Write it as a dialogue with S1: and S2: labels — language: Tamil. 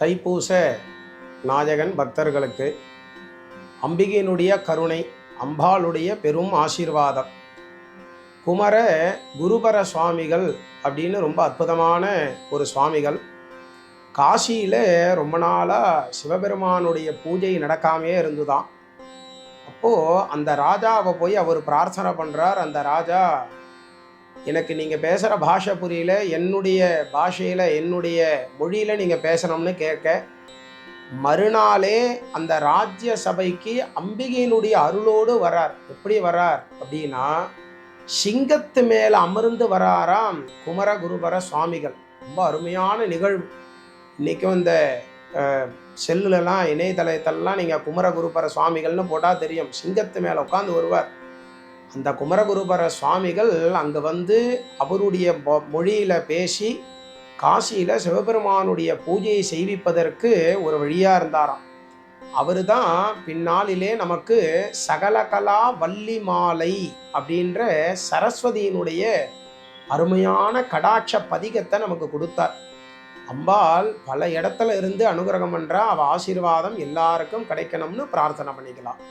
S1: தைப்பூச நாயகன் பக்தர்களுக்கு அம்பிகையினுடைய கருணை அம்பாளுடைய பெரும் ஆசீர்வாதம். குமர குருபர சுவாமிகள் அப்படின்னு ரொம்ப அற்புதமான ஒரு சுவாமிகள். காசியில் ரொம்ப நாளாக சிவபெருமானுடைய பூஜை நடக்காமே இருந்துதான். அப்போது அந்த ராஜாவை போய் அவர் பிரார்த்தனை பண்ணுறார் அந்த ராஜா எனக்கு நீங்கள் பேசுகிற பாஷை புரியல என்னுடைய பாஷையில் என்னுடைய மொழியில் நீங்கள் பேசணும்னு கேட்க மறுநாளே அந்த ராஜ்ய சபைக்கு அம்பிகையினுடைய அருளோடு வரார். எப்படி வரார்? அப்படின்னா சிங்கத்து மேலே அமர்ந்து வராராம் குமரகுருபர சுவாமிகள். ரொம்ப அருமையான நிகழ்வு. இன்றைக்கும் இந்த செல்லுலலாம் இணையதளத்தெல்லாம் நீங்கள் குமரகுருபர சுவாமிகள்னு போட்டால் தெரியும். சிங்கத்து மேலே உட்காந்து வருவார். அந்த குமரகுருபர சுவாமிகள் அங்கே வந்து அவருடைய மொழியில் பேசி காசியில் சிவபெருமானுடைய பூஜையை செய்விப்பதற்கு ஒரு வழியாக இருந்தாராம். அவர் தான் பின்னாளிலே நமக்கு சகலகலா வள்ளி மாலை அப்படின்ற சரஸ்வதியினுடைய அருமையான கடாட்ச பதிகத்தை நமக்கு கொடுத்தார். அம்பாள் பல இடத்துல இருந்து அனுகிரகம் பண்றா அவள் ஆசீர்வாதம் எல்லாருக்கும் கிடைக்கணும்னு பிரார்த்தனை பண்ணிக்கலாம்.